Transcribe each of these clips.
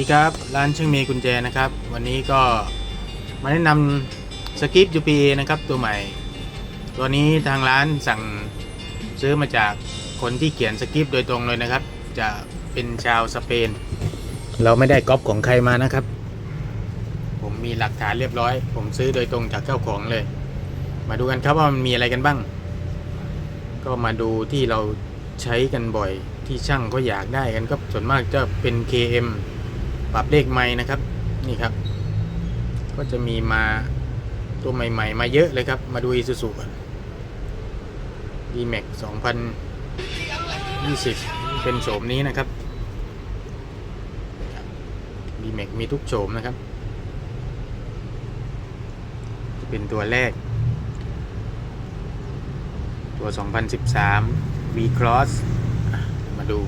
ดีครับร้านเชิงเมย์กุญแจนะครับ วันนี้ก็มาแนะนำสกิป UPA นะครับตัวใหม่ ตัวนี้ทางร้านสั่งซื้อมาจากคนที่เขียนสกิปโดยตรงเลยนะครับ จะเป็นชาวสเปน เราไม่ได้ก๊อปของใครมานะครับ ผมมีหลักฐานเรียบร้อย ผมซื้อโดยตรงจากเจ้าของเลย มาดูกันครับว่ามันมีอะไรกันบ้าง ก็มาดูที่เราใช้กันบ่อยที่ช่างก็อยากได้กันก็ส่วนมากจะเป็น KM ปรับเลขไม้นะครับ นี่ครับ ก็จะมีมาตัวใหม่ ๆ มาเยอะเลยครับ มาดู Isuzu ก่อน D-Max 2020 เป็นโฉมนี้นะครับ D-Max มีทุกโฉมนะครับ จะเป็นตัวแรก ตัว 2013 V Cross อะมาดู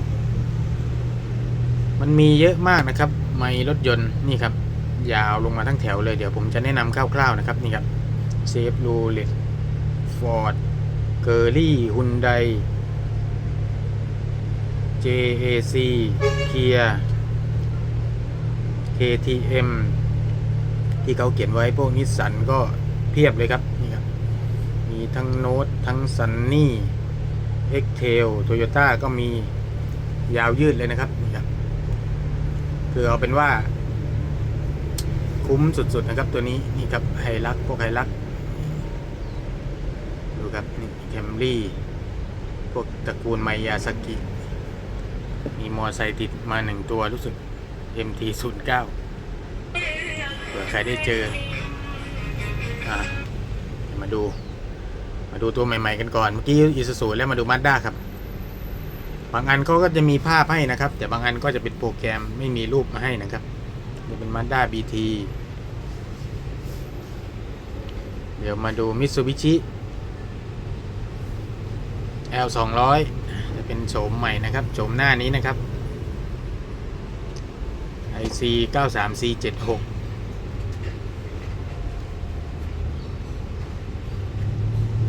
มันมีเยอะมากนะครับ ไม่รถยนต์นี่ครับ ยาวลงมาทั้งแถวเลยเดี๋ยวผมจะแนะนำคร่าวๆนะครับนี่ครับเซฟรูเลตฟอร์ดเกอร์ลี่ฮุนได JAC เคีย KTM ที่เขาเขียนไว้พวกนิสสันก็เพียบเลยครับนี่ครับ มีทั้งโน้ตทั้งซันนี่เอ็กเทลโตโยต้าก็มียาวยืดเลยนะครับนี่ครับ คือเอาเป็นว่า คุ้มสุดๆนะครับ ตัวนี้นี่ครับไฮลักพวกไฮลักดูครับนี่แคมรี่พวกตระกูลไมยาสกิ มีมอไซค์ติดมาหนึ่งตัวรู้สึก MT09 เผื่อใครได้เจออะมาดู มาดูตัวใหม่ ๆ กันก่อน เมื่อกี้อีซูซูแล้วมาดูมาด้าครับ บางอันเขาก็จะมีภาพให้นะครับ แต่บางอันก็จะเป็นโปรแกรมไม่มีรูปมาให้นะครับนี่เป็นมาด้า BT เดี๋ยวมาดูมิ t ซูบิชิ L 2 0 0จะเป็นโฉมใหม่นะครับโฉมหน้านี้นะครับ IC 93 C 76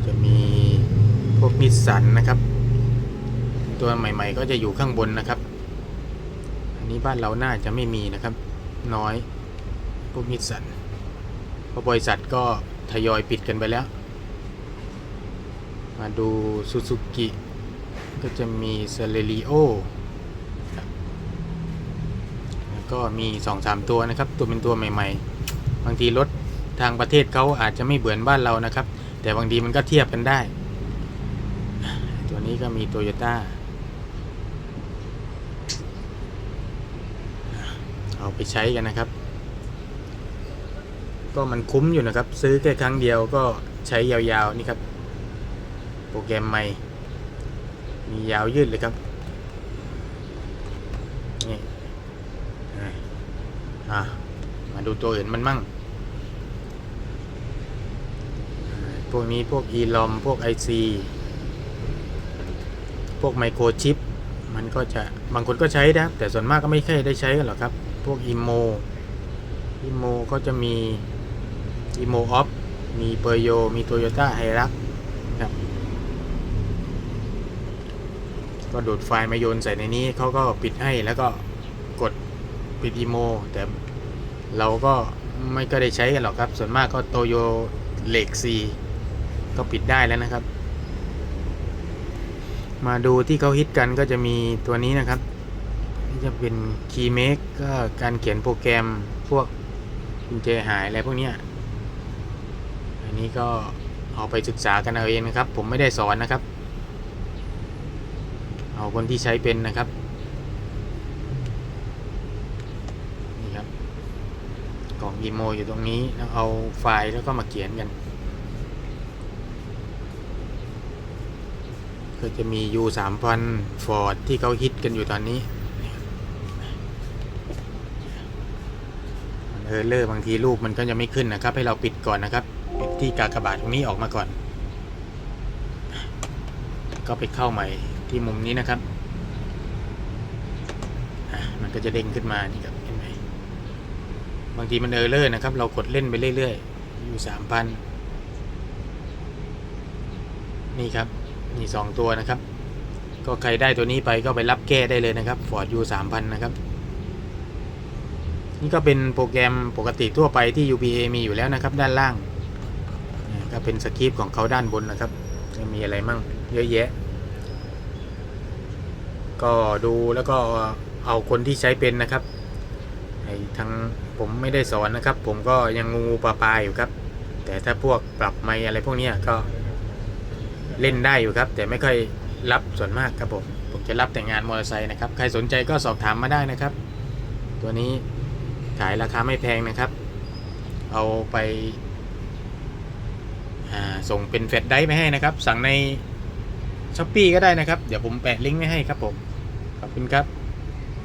จะมีพวกนิสสันนะครับ ตัวใหม่ ๆ ก็จะอยู่ข้างบนนะครับ อันนี้บ้านเราน่าจะไม่มีนะครับ น้อยพวกนิสสันเพราะบริษัทก็ทยอยปิดกันไปแล้ว มาดูซูซูกิก็จะมีเซเลริโอแล้วก็มี 2-3 ตัวนะครับ ตัวเป็นตัวใหม่ ๆ บางทีรถทางประเทศเขาอาจจะไม่เหมือนบ้านเรานะครับ แต่บางทีมันก็เทียบกันได้ ตัวนี้ก็มีโตโยต้า เอาไปใช้กันนะครับ ก็มันคุ้มอยู่นะครับ ซื้อแค่ครั้งเดียวก็ใช้ยาวๆนี่ครับ โปรแกรมใหม่ มียาวยืดเลยครับนี่อะมาดูตัวอื่นมันมั่ง พวกนี้พวก e l o m พวก IC พวกไมโครชิป มันก็จะบางคนก็ใช้นะ แต่ส่วนมากก็ไม่ค่อยได้ใช้กันหรอกครับ พวกอิโมอิโมก็จะมีอิโมออฟมีเปอร์โย มีโตโยต้าไฮรักครับก็ดูดไฟล์มาโยนใส่ในนี้เขาก็ปิดให้แล้วก็กดปิดอีโม แต่เราก็ไม่ก็ได้ใช้กันหรอกครับ ส่วนมากก็โตโยเล็กซีก็ปิดได้แล้วนะครับ มาดูที่เขาฮิตกันก็จะมีตัวนี้นะครับ ที่จะเป็น Keymake ก็การเขียนโปรแกรมพวกกุญแจหายอะไรพวกเนี้ยอันนี้ก็เอาไปศึกษากันเอาเองนะครับ ผมไม่ได้สอนนะครับ เอาคนที่ใช้เป็นนะครับนี่ครับกล่องอีโมอยู่ตรงนี้แล้วเอาไฟล์แล้วก็มาเขียนกัน ก็จะมี U 3 0 0 0 Ford ที่เขาฮิตกันอยู่ตอนนี้ เออเลอร์บางทีรูปมันก็จะไม่ขึ้นนะครับ ให้เราปิดก่อนนะครับ ปิดที่กากบาทตรงนี้ออกมาก่อน ก็ไปเข้าใหม่ที่มุมนี้นะครับมันก็จะเด้งขึ้นมานี่ครับเห็นไหมบางทีมันเออเลอร์นะครับ เรากดเล่นไปเรื่อยๆ อยู่สามพันนี่ครับนี่สองตัวนะครับ ก็ใครได้ตัวนี้ไปก็ไปรับแก้ได้เลยนะครับ Ford U 3 0 0 0นะครับ นี่ก็เป็นโปรแกรมปกติทั่วไปที่ UPA มีอยู่แล้วนะครับ ด้านล่างก็เป็นสคริปต์ของเขาด้านบนนะครับไม่มีอะไรมั่งเยอะแยะ ก็ดูแล้วก็เอาคนที่ใช้เป็นนะครับไอ้ทางผมไม่ได้สอนนะครับ ผมก็ยังงูปลาปลาอยู่ครับ แต่ถ้าพวกปรับไมค์อะไรพวกนี้ก็เล่นได้อยู่ครับ แต่ไม่ค่อยรับส่วนมากครับผมผมจะรับแต่งานมอเตอร์ไซค์นะครับ ใครสนใจก็สอบถามมาได้นะครับ ตัวนี้ ขายราคาไม่แพงนะครับ เอาไปส่งเป็นแฟดไดรฟ์ไปให้นะครับ สั่งในช้อปปีก็ได้นะครับ เดี๋ยวผมแปะลิงก์ไว้ให้ครับผม ขอบคุณครับ